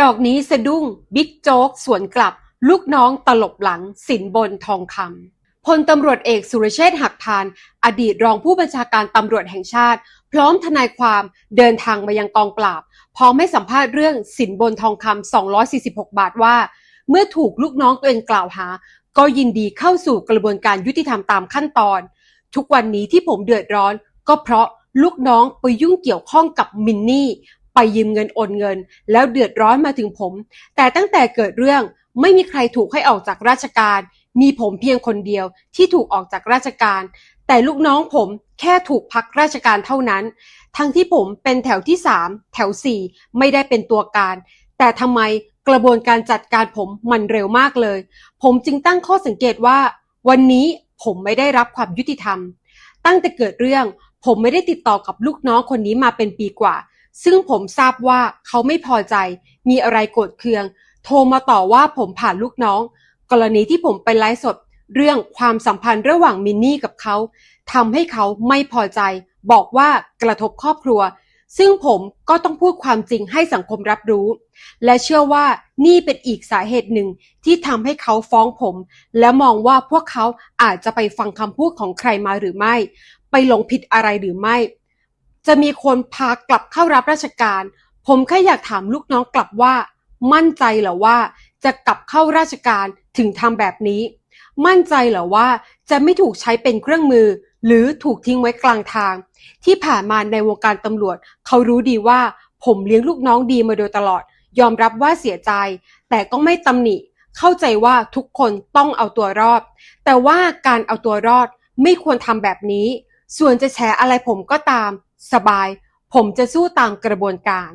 ดอกนี้สะดุ้ง บิ๊กโจ๊กสวนกลับ ลูกน้องตลบหลัง สินบนทองคำพลตำรวจเอกสุรเชษฐ์หักพาน อดีตรองผู้บัญชาการตำรวจแห่งชาติ พร้อมทนายความเดินทางมายังกองปราบ พร้อมให้สัมภาษณ์เรื่องสินบนทองคำ246 บาทว่า เมื่อถูกลูกน้องตัวเองกล่าวหา ก็ยินดีเข้าสู่กระบวนการยุติธรรมตามขั้นตอน ทุกวันนี้ที่ผมเดือดร้อน ก็เพราะลูกน้องไปยุ่งเกี่ยวข้องกับมินนี่ ไปยืมเงินโอนเงิน แล้วเดือดร้อนมาถึงผม แต่ตั้งแต่เกิดเรื่องไม่มีใครถูกให้ออกจากราชการ มีผมเพียงคนเดียวที่ถูกออกจากราชการ แต่ลูกน้องผมแค่ถูกพักราชการเท่านั้น ทั้งที่ผมเป็นแถวที่3แถว4ไม่ได้เป็นตัวการ แต่ทำไมกระบวนการจัดการผมมันเร็วมากเลย ผมจึงตั้งข้อสังเกตว่า วันนี้ผมไม่ได้รับความยุติธรรม ตั้งแต่เกิดเรื่องผมไม่ได้ติดต่อกับลูกน้องคนนี้มาเป็นปีกว่า ซึ่งผมทราบว่าเขาไม่พอใจ มีอะไรโกรธเคือง โทรมาต่อว่าผมผ่านลูกน้อง กรณีที่ผมไปไลฟ์สด เรื่องความสัมพันธ์ระหว่างมินนี่กับเขาทำให้เขาไม่พอใจ บอกว่ากระทบครอบครัว ซึ่งผมก็ต้องพูดความจริงให้สังคมรับรู้ และเชื่อว่านี่เป็นอีกสาเหตุหนึ่งที่ทำให้เขาฟ้องผม และมองว่าพวกเขาอาจจะไปฟังคำพูดของใครมาหรือไม่ ไปหลงผิดอะไรหรือไม่ จะมีคนพากลับเข้ารับราชการ ผมแค่อยากถามลูกน้องกลับว่า มั่นใจเหรอว่า จะกลับเข้าราชการถึงทำแบบนี้ มั่นใจเหรอว่าจะไม่ถูกใช้เป็นเครื่องมือ หรือถูกทิ้งไว้กลางทาง ที่ผ่านมาในวงการตำรวจ เขารู้ดีว่า ผมเลี้ยงลูกน้องดีมาโดยตลอด ยอมรับว่าเสียใจ แต่ก็ไม่ตำหนิ เข้าใจว่าทุกคนต้องเอาตัวรอด แต่ว่าการเอาตัวรอดไม่ควรทำแบบนี้ ส่วนจะแฉอะไรผมก็ตาม สบาย ผมจะสู้ตามกระบวนการ